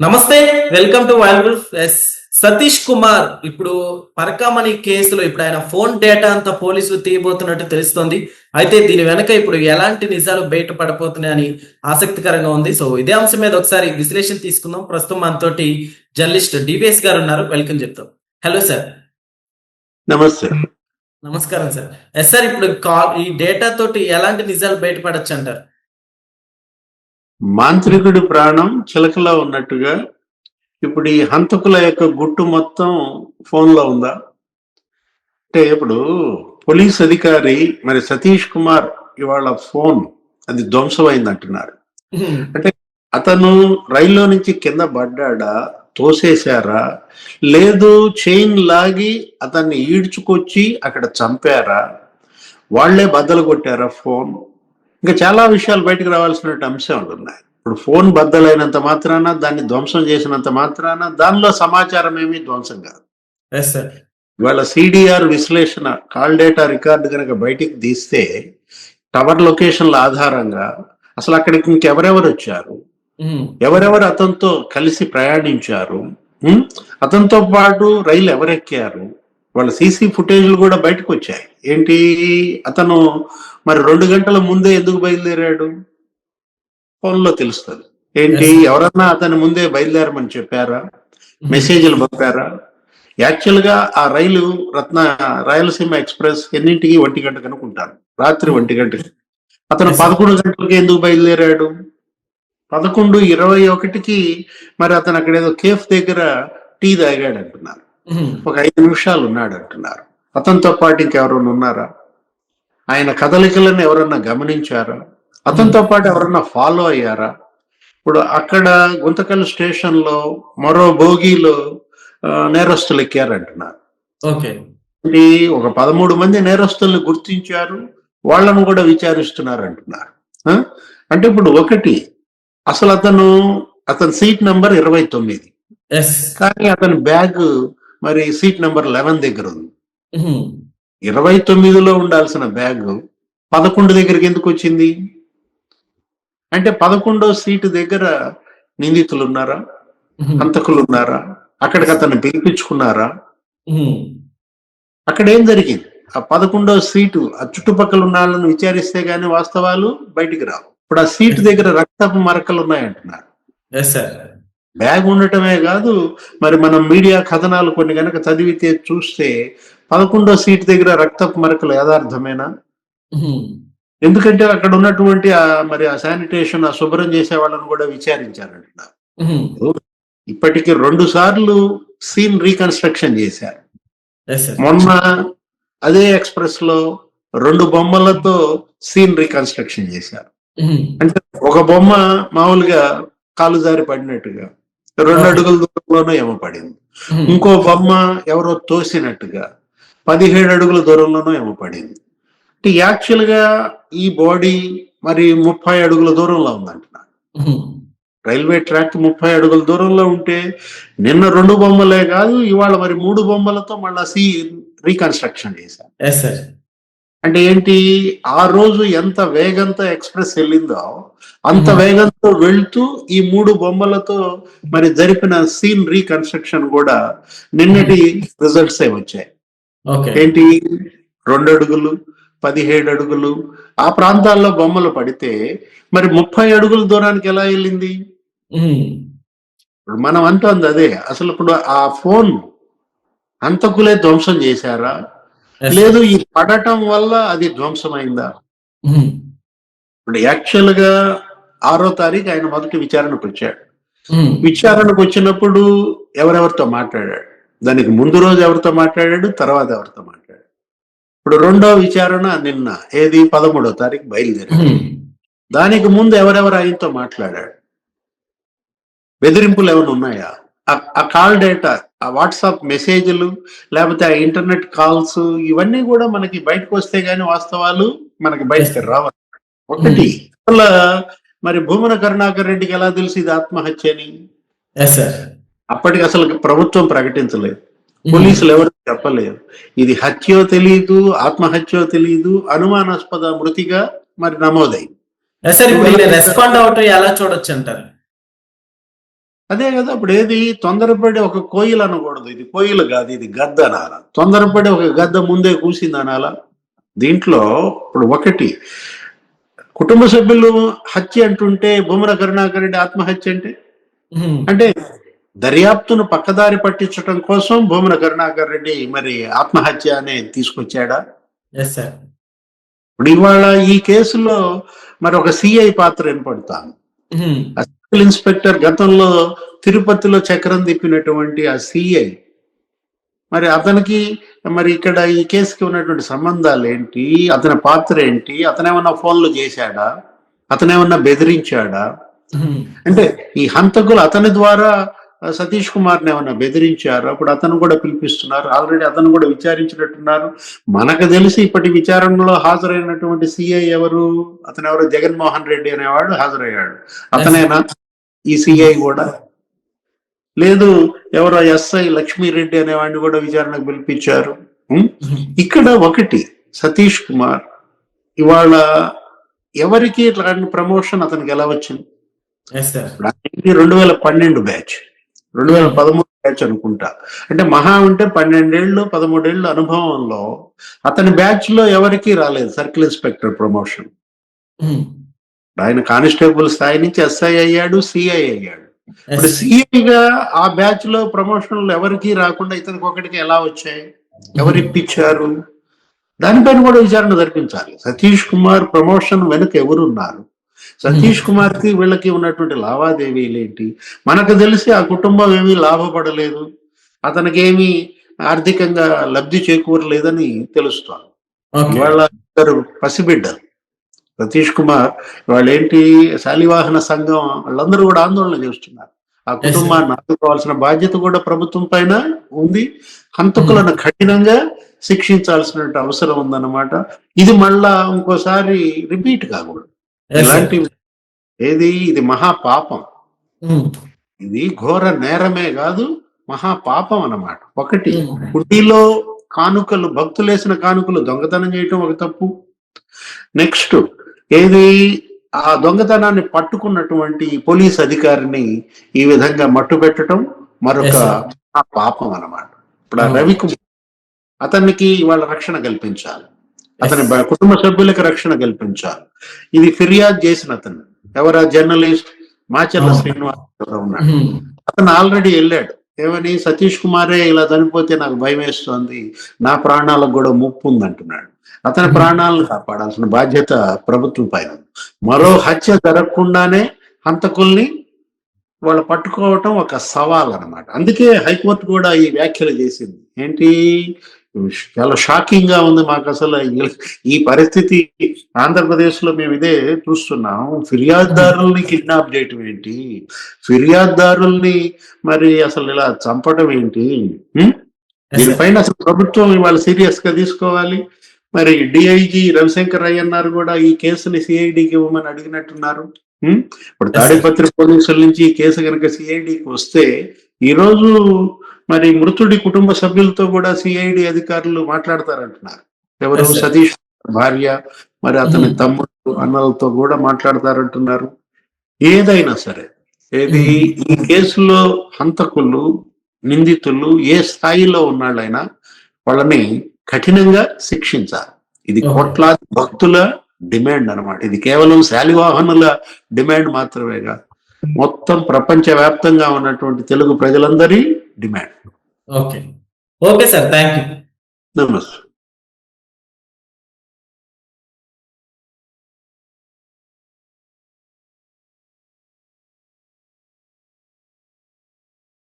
నమస్తే welcome to wild S Satish Kumar. ఇప్పుడు పరకామణి కేసులో ఇప్పుడు ఆయన ఫోన్ డేటా అంతా పోలీసులు తీయబోతున్నట్టు తెలుస్తోంది. అయితే దీని వెనక ఇప్పుడు ఎలాంటి నిజాలు బయటపడబోతున్నాయని ఆసక్తికరంగా ఉంది. సో ఇదే అంశం మీద ఒకసారి విశ్లేషణ తీసుకుందాం. ప్రస్తుతం మనతోటి జర్నలిస్ట్ డివిఎస్ గారు ఉన్నారు. వెల్కమ్ చెప్తాం. Hello sir. నమస్తే. నమస్కారం సార్. ఎస్ సార్ ఇప్పుడు కాల్ ఈ డేటా తోటి ఎలాంటి నిజాలు బయటపడచ్చు అంటారు? మాంత్రికుడి ప్రాణం చిలకలో ఉన్నట్టుగా ఇప్పుడు ఈ హంతకుల యొక్క గుట్టు మొత్తం ఫోన్లో ఉందా? అంటే ఇప్పుడు పోలీస్ అధికారి మరి సతీష్ కుమార్ ఇవాళ ఫోన్ అది ధ్వంసమైంది అంటున్నారు అతను రైల్లో నుంచి కింద పడ్డాడా? తోసేశారా? లేదు చైన్ లాగి అతన్ని ఈడ్చుకొచ్చి అక్కడ చంపారా? వాళ్ళే బద్దలు కొట్టారా ఫోన్? ఇంకా చాలా విషయాలు బయటకు రావాల్సిన అంశాలు ఉన్నాయి. ఇప్పుడు ఫోన్ బద్దలైనంత మాత్రాన దాన్ని ధ్వంసం చేసినంత మాత్రాన దానిలో సమాచారం ఏమీ ధ్వంసం కాదు. ఇవాళ సిడిఆర్ విశ్లేషణ కాల్ డేటా రికార్డు కనుక బయటికి తీస్తే టవర్ లొకేషన్ల ఆధారంగా అసలు అక్కడికి ఇంకెవరెవరు వచ్చారు? ఎవరెవరు అతనితో కలిసి ప్రయాణించారు? ఉం? అతనితో పాటు రైలు ఎవరెక్కారు? వాళ్ళ సీసీ ఫుటేజ్లు కూడా బయటకు వచ్చాయి. ఏంటి? అతను మరి రెండు గంటల ముందే ఎందుకు బయలుదేరాడు? ఫోన్లో తెలుస్తుంది. ఏంటి. ఎవరన్నా అతని ముందే బయలుదేరమని చెప్పారా? మెసేజ్లు పంపారా? యాక్చువల్గా ఆ రైలు రత్న రాయలసీమ ఎక్స్ప్రెస్ ఎన్నింటికి ఒంటి గంట కనుకుంటారు రాత్రి ఒంటి గంటకి. అతను. పదకొండు గంటలకి ఎందుకు బయలుదేరాడు? పదకొండు ఇరవై ఒకటికి మరి అతను అక్కడ ఏదో కేఫ్ దగ్గర టీ తాగాడు అంటున్నారు ఒక ఐదు నిమిషాలు ఉన్నాడు అంటున్నారు. అతనితో పాటు ఇంకెవరైనా ఉన్నారా? ఆయన కదలికలను ఎవరన్నా గమనించారా? అతనితో పాటు ఎవరన్నా ఫాలో అయ్యారా? ఇప్పుడు అక్కడ గుంతకల్ స్టేషన్లో మరో బోగీలో ఆ, నేరస్తులు ఎక్కారంటున్నారు ఓకే. ఒక పదమూడు మంది నేరస్తుల్ని గుర్తించారు. వాళ్ళను కూడా విచారిస్తున్నారు అంటున్నారు? అంటే ఇప్పుడు ఒకటి అసలు అతను అతని సీట్ నంబర్ ఇరవై తొమ్మిది. కానీ అతని బ్యాగ్ మరి సీట్ నంబర్ లెవెన్ దగ్గర ఉంది. ఇరవై తొమ్మిదిలో ఉండాల్సిన బ్యాగ్ పదకొండు దగ్గరికి ఎందుకు వచ్చింది? అంటే పదకొండో సీటు దగ్గర నిందితులు ఉన్నారా? హంతకులు ఉన్నారా? అక్కడికి అతన్ని పిలిపించుకున్నారా? అక్కడ ఏం జరిగింది? ఆ పదకొండో సీటు ఆ చుట్టుపక్కల ఉన్న వాళ్ళని విచారిస్తే గానీ వాస్తవాలు బయటికి రావు. ఇప్పుడు ఆ సీటు దగ్గర రక్తపు మరకలు ఉన్నాయంటున్నారు. బ్యాగ్ ఉండటమే కాదు మరి మనం మీడియా కథనాలు కొన్ని గనక చదివితే చూస్తే పదకొండో సీట్ దగ్గర రక్తపు మరకలు యథార్థమేనా? ఎందుకంటే అక్కడ ఉన్నటువంటి ఆ మరి ఆ శానిటేషన్ ఆ శుభ్రం చేసే వాళ్ళని కూడా విచారించారంటున్నారు ఇప్పటికి రెండు సార్లు సీన్ రీకన్స్ట్రక్షన్ చేశారు. మొన్న అదే ఎక్స్ప్రెస్లో రెండు బొమ్మలతో సీన్ రీకన్స్ట్రక్షన్ చేశారు. అంటే ఒక బొమ్మ మామూలుగా కాలు జారి పడినట్టుగా. రెండు. అడుగుల దూరంలోనూ ఏమో పడింది. ఇంకో బొమ్మ ఎవరో తోసినట్టుగా పదిహేడు అడుగుల దూరంలోనూ ఏమో పడింది. అంటే యాక్చువల్గా ఈ బాడీ మరి ముప్పై అడుగుల దూరంలో ఉందంటున్నారు రైల్వే ట్రాక్ ముప్పై అడుగుల దూరంలో ఉంటే నిన్న రెండు బొమ్మలే కాదు ఇవాళ మరి మూడు బొమ్మలతో మళ్ళా సీ రీకన్స్ట్రక్షన్ చేశారు. అంటే ఏంటి? ఆ రోజు ఎంత వేగంతో ఎక్స్ప్రెస్ వెళ్ళిందో అంత. వేగంతో వెళ్తూ ఈ మూడు బొమ్మలతో మరి జరిపిన సీన్ రీకన్స్ట్రక్షన్ కూడా నిన్నటి రిజల్ట్స్ ఏ వచ్చాయి. ఏంటి? రెండు అడుగులు పదిహేడు అడుగులు. ఆ ప్రాంతాల్లో బొమ్మలు పడితే మరి ముప్పై అడుగుల దూరానికి ఎలా వెళ్ళింది? మనం అంటోంది అదే అసలు ఇప్పుడు ఆ ఫోన్ అంతకులే ధ్వంసం చేశారా? లేదు ఈ పడటం వల్ల అది ధ్వంసమైందా? ఇప్పుడు యాక్చువల్గా ఆరో తారీఖు ఆయన మొదటి విచారణకు వచ్చాడు. విచారణకు వచ్చినప్పుడు ఎవరెవరితో మాట్లాడాడు? దానికి ముందు రోజు ఎవరితో మాట్లాడాడు? తర్వాత ఎవరితో మాట్లాడాడు? ఇప్పుడు రెండో విచారణ నిన్న ఏది? పదమూడో తారీఖు బయలుదేరాడు. దానికి ముందు ఎవరెవరు ఆయనతో మాట్లాడాడు? బెదిరింపులు ఏమైనా ఉన్నాయా? ఆ- కాల్ డేటా ఆ వాట్సాప్ మెసేజ్లు లేకపోతే ఆ ఇంటర్నెట్ కాల్స్ ఇవన్నీ కూడా మనకి బయటకు వస్తే గానీ వాస్తవాలు మనకి బయటకు రావాలి ఒకటి అసలు మరి భూమన కరుణాకర్ రెడ్డికి ఎలా తెలుసు ఇది ఆత్మహత్య అని? అప్పటికి అసలు ప్రభుత్వం ప్రకటించలేదు. పోలీసులు ఎవరు చెప్పలేదు. ఇది హత్యో తెలియదు ఆత్మహత్యో తెలియదు అనుమానాస్పద మృతిగా మరి నమోదైంది. రెస్పాండ్ అవటం ఎలా చూడొచ్చు అంటారు? అదే కదా ఇప్పుడు ఏది? తొందరపడి ఒక కోయిలు అనకూడదు. ఇది కోయిలు కాదు ఇది గద్ద అనాల. తొందరపడి ఒక గద్ద ముందే కూసింది అనాల. దీంట్లో ఇప్పుడు ఒకటి కుటుంబ సభ్యులు హత్య అంటుంటే భూమన కరుణాకర్ రెడ్డి ఆత్మహత్య అంటే? అంటే దర్యాప్తును పక్కదారి పట్టించడం కోసం భూమన కరుణాకర్ రెడ్డి మరి ఆత్మహత్య అనే తీసుకొచ్చాడా? ఇప్పుడు ఇవాళ ఈ కేసులో మరి ఒక సిఐ పాత్ర ఏర్పడతాను. ఇన్స్పెక్టర్ గతంలో తిరుపతిలో చక్రం తిప్పినటువంటి ఆ సిఐ మరి అతనికి మరి ఇక్కడ ఈ కేసుకి ఉన్నటువంటి సంబంధాలు ఏంటి? అతని పాత్ర ఏంటి? అతనేమన్నా ఫోన్లు చేశాడా? అతనేమన్నా బెదిరించాడా? అంటే ఈ హంతకులు అతని ద్వారా సతీష్ కుమార్ ఏమన్నా బెదిరించారు? అప్పుడు అతను కూడా పిలిపిస్తున్నారు. ఆల్రెడీ అతను కూడా విచారించినట్టున్నారు. మనకు తెలిసి ఇప్పటి విచారణలో హాజరైనటువంటి సిఐ ఎవరు? అతను ఎవరు? జగన్మోహన్ రెడ్డి అనేవాడు హాజరయ్యాడు. అతనేనా? ఈ సిఐ కూడా? లేదు ఎవరో ఎస్ఐ లక్ష్మీరెడ్డి అనేవాడిని కూడా విచారణకు పిలిపించారు. ఇక్కడ ఒకటి సతీష్ కుమార్ ఇవాళ ఎవరికి ప్రమోషన్ అతనికి ఎలా వచ్చింది? రెండు వేల పన్నెండు బ్యాచ్. రెండు వేల పదమూడు బ్యాచ్ అనుకుంటా. అంటే మహా ఉంటే పన్నెండేళ్ళు పదమూడేళ్ళు అనుభవంలో అతని బ్యాచ్లో ఎవరికీ రాలేదు సర్కిల్ ఇన్స్పెక్టర్ ప్రమోషన్. ఆయన కానిస్టేబుల్ స్థాయి నుంచి ఎస్ఐ అయ్యాడు సిఐ అయ్యాడు. ఇప్పుడు సిఐగా ఆ బ్యాచ్లో ప్రమోషన్లు ఎవరికీ రాకుండా ఇతనికి ఒకటికి ఎలా వచ్చాయి? ఎవరు ఇప్పించారు? దానిపైన కూడా విచారణ జరిపించాలి. సతీష్ కుమార్ ప్రమోషన్ వెనుక ఎవరున్నారు? సతీష్ కుమార్కి వీళ్ళకి ఉన్నటువంటి లావాదేవీలు ఏంటి? మనకు తెలిసి ఆ కుటుంబం ఏమీ లాభపడలేదు. అతనికి ఏమీ ఆర్థికంగా లబ్ధి చేకూరలేదని తెలుస్తోంది. ఓకే. ఇవాళ ఇద్దరు పసిబిడ్డలు. సతీష్ కుమార్ వాళ్ళు ఏంటి శాలివాహన సంఘం వాళ్ళందరూ కూడా ఆందోళన చేస్తున్నారు. ఆ కుటుంబాన్ని ఆదుకోవాల్సిన బాధ్యత కూడా ప్రభుత్వం పైన ఉంది. హంతకులను కఠినంగా శిక్షించాల్సిన అవసరం ఉందన్నమాట. ఇది మళ్ళా ఇంకోసారి రిపీట్ కాకూడదు. ఇలాంటి ఏది? ఇది మహా పాపం ఉమ్, ఇది ఘోర నేరమే కాదు మహా పాపం అన్నమాట. ఒకటి ఉమ్, హుండీలో కానుకలు భక్తులేసిన కానుకలు దొంగతనం చేయటం ఒక తప్పు. నెక్స్ట్ ఏది? ఆ దొంగతనాన్ని పట్టుకున్నటువంటి పోలీస్ అధికారిని ఈ విధంగా మట్టు పెట్టడం మరొక పాపం అన్నమాట. ఇప్పుడు ఆ Oh. రవికుమార్ అతనికి వాళ్ళ రక్షణ కల్పించాలి. అతని కుటుంబ సభ్యులకు రక్షణ కల్పించాలి. ఇది ఫిర్యాదు చేసిన అతను. ఎవరా? జర్నలిస్ట్ మాచర్ల. శ్రీనివాస్ ఎవరో ఉన్నాడు. అతను ఆల్రెడీ వెళ్ళాడు. ఏమని? సతీష్ కుమారే ఇలా చనిపోతే నాకు భయం వేస్తోంది. నా ప్రాణాలకు కూడా ముప్పు ఉంది అంటున్నాడు అతని ప్రాణాలను కాపాడాల్సిన బాధ్యత ప్రభుత్వం పైన. మరో హత్య జరగకుండానే హంతకుల్ని వాళ్ళు పట్టుకోవటం ఒక సవాల్ అన్నమాట అందుకే హైకోర్టు కూడా ఈ వ్యాఖ్యలు చేసింది. ఏంటి? చాలా షాకింగ్గా ఉంది మాకు అసలు ఈ- పరిస్థితి ఆంధ్రప్రదేశ్లో మేము ఇదే చూస్తున్నాం. ఫిర్యాదుదారుల్ని కిడ్నాప్ చేయటం ఏంటి? ఫిర్యాదుదారుల్ని మరి అసలు ఇలా చంపడం ఏంటి? దీనిపైన అసలు ప్రభుత్వం ఇవాళ సీరియస్గా తీసుకోవాలి. మరి డిఐజీ రవిశంకర్ అయ్యన్నారు కూడా ఈ కేసుని సిఐడికి ఇవ్వమని అడిగినట్టున్నారు? ఇప్పుడు తాడిపత్రి పోలీసుల నుంచి ఈ కేసు కనుక సిఐడికి వస్తే ఈ రోజు మరి మృతుడి కుటుంబ సభ్యులతో కూడా సిఐడి అధికారులు మాట్లాడతారంటున్నారు. ఎవరు. సతీష్ భార్య మరి అతని Mhm. తమ్ముడు అన్నలతో కూడా మాట్లాడతారంటున్నారు. ఏదైనా సరే ఏది ఈ కేసులో హంతకులు నిందితులు ఏ స్థాయిలో ఉన్నాళ్ళైనా వాళ్ళని కఠినంగా శిక్షించాలి. ఇది. కోట్లాది భక్తుల డిమాండ్ అన్నమాట. ఇది కేవలం శాలివాహనుల డిమాండ్ మాత్రమే కాదు మొత్తం ప్రపంచ వ్యాప్తంగా ఉన్నటువంటి తెలుగు ప్రజలందరి demand okay okay sir thank you నమస్తే